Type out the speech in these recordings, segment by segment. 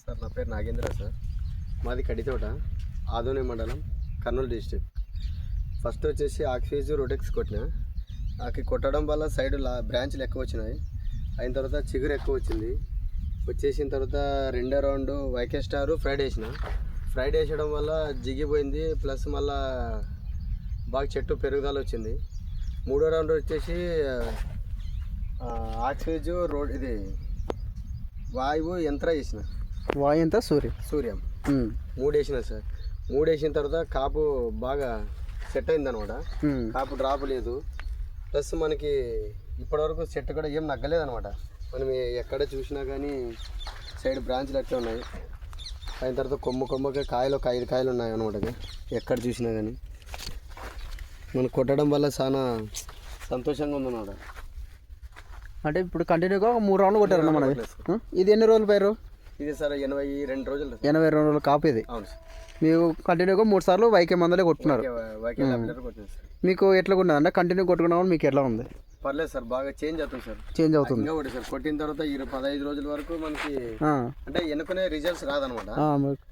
Sir నా పేరు Nagendra sir. మాది కడితోట ఆదోని మండలం కర్నూలు డిస్టిక్ ఫస్ట్ వచ్చేసి ఆక్సిజు రొటెక్స్ కొట్టిన. నాకు కొట్టడం వల్ల సైడ్ లా బ్రాంచ్లు ఎక్కువ వచ్చినాయి. అయిన తర్వాత చిగురు ఎక్కువ వచ్చింది. వచ్చేసిన తర్వాత రెండో రౌండ్ వైకే స్టార్ ఫ్రైడ్ వేసిన. ఫ్రైడ్ వేసడం వల్ల జిగిపోయింది ప్లస్ మళ్ళా బాగా చెట్టు పెరుగుదల వచ్చింది. మూడో రౌండ్ వచ్చేసి ఆక్సిజు రోడ్ ఇది వాయువు యంత్ర వేసిన వాయంత సూర్య. మూడు వేసిన సార్. మూడు వేసిన తర్వాత కాపు బాగా సెట్ అయింది అనమాట. కాపు డ్రాప్ లేదు. ప్లస్ మనకి ఇప్పటివరకు చెట్టు కూడా ఏం నగ్గలేదు అనమాట మనం ఎక్కడ చూసినా కానీ సైడ్ బ్రాంచ్లు అట్లే ఉన్నాయి. అయిన తర్వాత కొమ్మ కొమ్మకి కాయలు ఒక ఐదు కాయలు ఉన్నాయి అనమాట ఎక్కడ చూసినా కానీ. మనం కొట్టడం వల్ల చాలా సంతోషంగా ఉందన్నమాట అంటే ఇప్పుడు కంటిన్యూగా మూడు రౌండ్లు సార్. ఆ? ఇది ఎన్ని రోజులు పైరు? ఇది సార్ ఎనభై రెండు రోజులు ఎనభై రెండు రోజులు కాపు ఇది. అవును సార్. మీకు కంటిన్యూగా మూడు సార్లు వైకే మందలే కొట్టున్నారు వైకే మీకు ఎట్లా అంటే కంటిన్యూ కొట్టుకున్నా మీకు ఎట్లా ఉంది? పర్లేదు సార్ బాగా చేంజ్ అవుతుంది సార్. చేంజ్ అవుతుంది. ఇంకా ఒకటి సార్ కొట్టిన తర్వాత ఇరవై పదహైదు రోజుల వరకు మనకి. అంటే ఎన్నుకునే రిజల్ట్స్ రాదనమాట.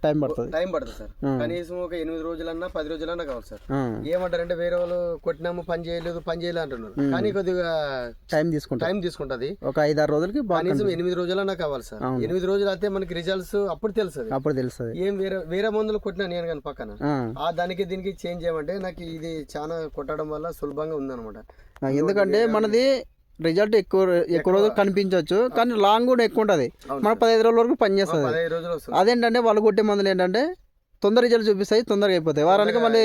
టైం పడుతుంది. టైం పడుతుంది సార్. కనీసం ఒక ఎనిమిది రోజులన్నా పది రోజులన్నా కావాలి సార్. ఆ. ఏమంటారంటే వేరే వాళ్ళు కొట్టినాము పని చేయలేదు పని చేయలేదు అంటున్నారు. కానీ కొద్దిగా టైం తీసుకుంటా టైం తీసుకుంటది. ఒక ఐదు ఆరు రోజులకి కనీసం ఎనిమిది రోజులన్నా కావాలి సార్. ఎనిమిది రోజులు అయితే మనకి రిజల్ట్స్ అప్పుడు తెలుస్తుంది. అప్పుడు తెలుస్తుంది. ఏం వేరే వేరే మందులు కొట్టినా నేను కానీ పక్కన. ఆ. దానికి దీనికి చేంజ్ చేయమంటే నాకు ఇది చాలా కొట్టడం వల్ల సులభంగా ఉందన్నమాట. ఎందుకంటే మనది రిజల్ట్ ఎక్కువ ఎక్కువ రోజులు కనిపించవచ్చు కానీ లాంగ్ కూడా ఎక్కువ ఉంటుంది. మన పదహైదు రోజుల వరకు పనిచేస్తుంది అదేంటంటే వాళ్ళు కొట్టే మందులు ఏంటంటే తొందర రిజల్ట్ చూపిస్తాయి తొందరగా అయిపోతాయి. వారానికి మళ్ళీ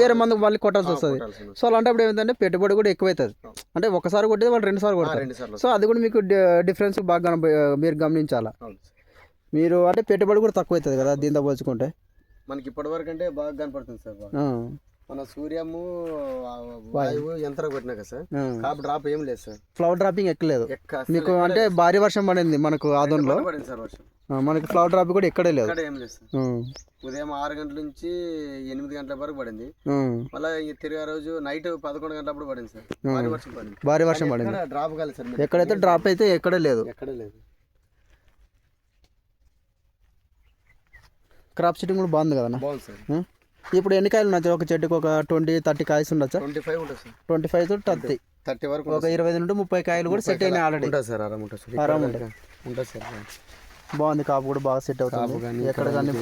వేరే మందుకు మళ్ళీ కొట్టాల్సి వస్తుంది. సో అలాంటప్పుడు ఏమైందంటే పెట్టుబడి కూడా ఎక్కువ అవుతుంది అంటే ఒకసారి కొట్టేది వాళ్ళు రెండు సార్లు కొడతారు. సో అది కూడా మీకు డిఫరెన్స్ బాగా మీరు గమనించాలా. మీరు అంటే పెట్టుబడి కూడా తక్కువ అవుతుంది కదా దీంతో పోల్చుకుంటే? మనకి ఇప్పటి వరకు అంటే బాగా కనపడుతుంది సార్ మన సూర్యము వాయువు యంత్రం కొట్టినా కదా సార్. కాపు డ్రాప్ ఏం లేదు సార్. ఫ్లవర్ డ్రాపింగ్ ఎక్కలేదు మీకు అంటే భారీ వర్షం పడింది మనకు ఆదంలో ఎక్కడ పడింది సార్ వర్షం? ఆ, మనకి ఫ్లవర్ డ్రాపింగ్ కూడా ఎక్కడే లేదు. ఏం లేదు సార్. ఉదయం ఆరు గంటల నుంచి ఎనిమిది గంటల వరకు పడింది. మళ్ళీ ఈ తిరిగే రోజు నైట్ పదకొండు గంటలప్పుడు పడింది సార్. భారీ వర్షం పడింది. భారీ వర్షం పడింది. డ్రాప్ కాలేదు సార్ ఎక్కడైతే డ్రాప్ అయితే ఎక్కడే లేదు. ఎక్కడ లేదు. క్రాప్ సెట్టింగ్ కూడా బాగుంది కదా బాగుంది సార్. ఇప్పుడు ఎన్ని కాయలు ఉండొచ్చు ఒక చెట్టుకి ఒక ట్వంటీ థర్టీ కాయస్ ఉండొచ్చా ట్వంటీ ఫైవ్ ట్వంటీ ఫైవ్తో థర్టీ. థర్టీ వరకు ఒక ఇరవై నుండి ముప్పై కాయలు కూడా సెట్ అయినాయి ఆల్రెడీ ఉంటుంది సార్ ఆరామ్ ఉంటుంది సార్. ఉంటుంది. సార్ బాగుంది కాపు కూడా బాగా సెట్ అవుతుంది. ఎక్కడ కానీ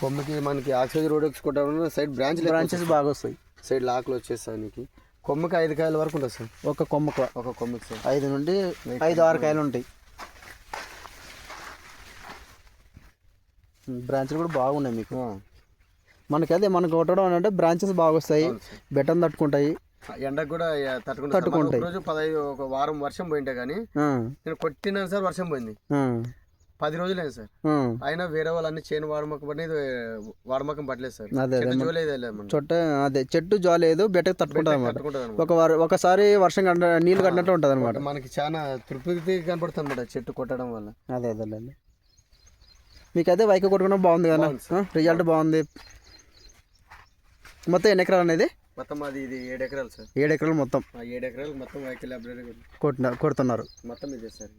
కొమ్మకి మనకి ఆక్సిజన్ రోడ్ కొట్టడం సైడ్ బ్రాంచ్ బ్రాంచెస్ బాగా వస్తాయి. సైడ్ లాక్లు వచ్చేస్తాయి నీకు. కొమ్మకి ఐదు కాయల వరకు ఉంటుంది సార్. ఒక కొమ్మకు ఒక కొమ్మకి సార్. ఐదు నుండి ఐదు ఆరు కాయలు. ఉంటాయి. బ్రాంచ్లు కూడా బాగున్నాయి మీకు. మనకి అదే మనకు కొట్టడం అంటే బ్రాంచెస్ బాగా వస్తాయి బెటన్ తట్టుకుంటాయి. ఎండకు కూడా తట్టుకుంటా తట్టుకుంటాయి. రోజు పదహైదు ఒక వారం వర్షం పోయింటే కానీ నేను కొట్టినాను సార్ వర్షం పోయింది. పది రోజులైంది సార్. అయినా వేరే వాళ్ళు అన్ని చేను వాడమకం పడినది వాడమకం పట్టలేదు సార్. అదే చెట్టు అదే చెట్టు జాలేదు బెటర్ తట్టుకుంటుంది అనమాట ఒక వార- ఒకసారి వర్షం కట్ట నీళ్ళు కట్టినట్టు ఉంటుంది అనమాట మనకి చాలా తృప్తి కనపడుతుంది అనమాట చెట్టు కొట్టడం వల్ల. అదే అదే అదే మీకు అదే వైక కొట్టుకున్నా బాగుంది కదా రిజల్ట్ బాగుంది. మొత్తం ఎన్ని ఎకరాలు అనేది? మొత్తం అది ఇది ఏడు ఎకరాలు సార్. ఏడు ఎకరాలు మొత్తం. ఏడు ఎకరాలు మొత్తం వెహికల్ లైబ్రరీ కొట్టిన కొడుతున్నారు. మొత్తం ఇదే సార్.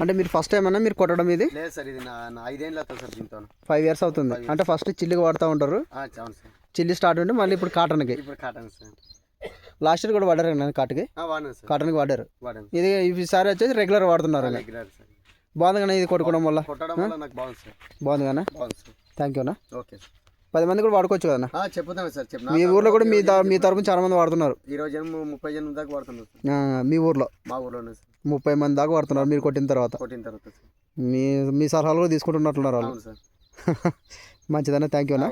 అంటే మీరు ఫస్ట్ టైం అన్నా మీరు కొట్టడం ఇది? లేదు సార్ ఇది నా ఐదేళ్ళు అవుతుంది సార్ దీంతో. ఫైవ్ ఇయర్స్ అవుతుంది. అంటే ఫస్ట్ చిల్లికి వాడుతూ ఉంటారు. ఆ, అవును సార్. చిల్లి స్టార్ట్ ఉంటే మళ్ళీ ఇప్పుడు కాటన్కి ఇప్పుడు కాటన్ సార్. లాస్ట్ ఇయర్ కూడా వాడారు కాటుకి కాటన్కి వాడారు. ఇది ఈసారి వచ్చేసి రెగ్యులర్ వాడుతున్నారు. Regular sir. బాగుంది కానీ ఇది కొట్టుకోవడం వల్ల? కొట్టడం వల్ల నాకు బాగుంది సార్. థ్యాంక్ యూ అన్న. ఓకే పది మంది కూడా వాడుకోవచ్చు కదా ఆ, చెప్పుతాను సార్ చెప్పు. మీ ఊర్లో కూడా మీ మీ తరపున చాలా మంది వాడుతున్నారు. ఇరవై జనం ముప్పై జనం దాకా వాడుతున్నారు మీ ఊర్లో? మా ఊర్లోనే సార్. ముప్పై మంది దాకా వాడుతున్నారు మీరు కొట్టిన తర్వాత? కొట్టిన తర్వాత మీ మీ సలహాలు కూడా తీసుకుంటున్నట్లున్నారు వాళ్ళు. మంచిదన్న థ్యాంక్ యూ అన్న.